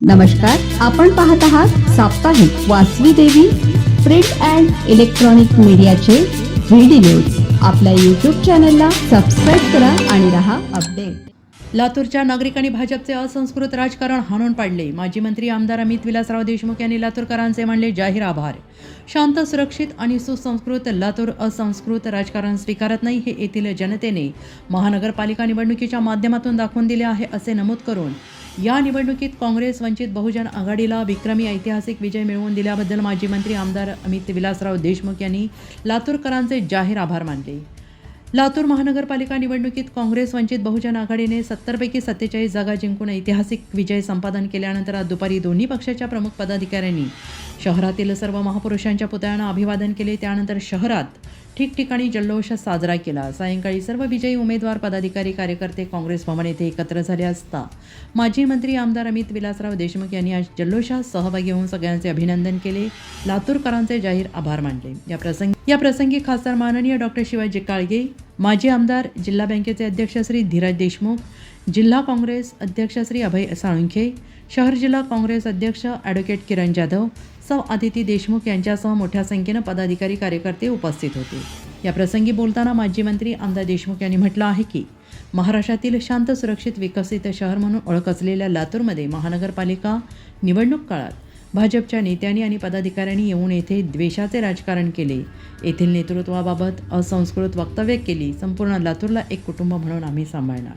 नमस्कार आपण पाहत आहात साप्ताहिक Vasavi Devi print and electronic मीडियाचे व्हिडी न्यूज आपल्या युट्यूब चॅनलला सबस्क्राईब करा आणि रहा अपडेट लातूरच्या नागरिकांनी भाजपचे असंस्कृत राजकारण हाणून पाडले. माजी मंत्री आमदार अमित विलासराव देशमुख यांनी लातूरकरांचे मानले जाहीर आभार. शांत सुरक्षित आणि सुसंस्कृत लातूर असंस्कृत राजकारण स्वीकारत नाही हे येथील जनतेने महानगरपालिका निवडणुकीच्या माध्यमातून दाखवून दिले आहे असे नमूद करून या निवडणुकीत काँग्रेस वंचित बहुजन आघाडीला विक्रमी ऐतिहासिक विजय मिळवून दिल्याबद्दल माजी मंत्री आमदार अमित विलासराव देशमुख यांनी लातूरकरांचे जाहीर आभार मानले. लातूर महानगरपालिका निवडणुकीत काँग्रेस वंचित बहुजन आघाडीने सत्तरपैकी सत्तेचाळीस जागा जिंकून ऐतिहासिक विजय संपादन केल्यानंतर आज दुपारी दोन्ही पक्षाच्या प्रमुख पदाधिकाऱ्यांनी शहरातील सर्व महापुरुषांच्या पुतळ्यांना अभिवादन केले. त्यानंतर शहरात ठिकठिकाणी जल्लोष साजरा केला. सायंकाळी सर्व विजयी उमेदवार पदाधिकारी कार्यकर्ते काँग्रेस भवन येथे एकत्र झाले असता माजी मंत्री आमदार अमित विलासराव देशमुख यांनी आज जल्लोषात सहभागी होऊन सगळ्यांचे अभिनंदन केले. लातूरकरांचे जाहीर आभार मानले. या प्रसंगी या प्रसंगी खासदार माननीय डॉक्टर शिवाजी काळगे माजी आमदार जिल्हा बँकेचे अध्यक्ष श्री धीरज देशमुख जिल्हा काँग्रेस अध्यक्ष श्री अभय साळुंखे शहर जिल्हा काँग्रेस अध्यक्ष ॲडव्होकेट किरण जाधव सौ आदिती देशमुख यांच्यासह मोठ्या संख्येनं पदाधिकारी कार्यकर्ते उपस्थित होते. या प्रसंगी बोलताना माजी मंत्री आमदार देशमुख यांनी म्हटलं आहे की महाराष्ट्रातील शांत सुरक्षित विकसित शहर म्हणून ओळख असलेल्या लातूरमध्ये महानगरपालिका निवडणूक काळात भाजपच्या नेत्यांनी आणि पदाधिकाऱ्यांनी येऊन येथे द्वेषाचे राजकारण केले. येथील नेतृत्वाबाबत असंस्कृत वक्तव्य केली. संपूर्ण लातूरला एक कुटुंब म्हणून आम्ही सांभाळणार.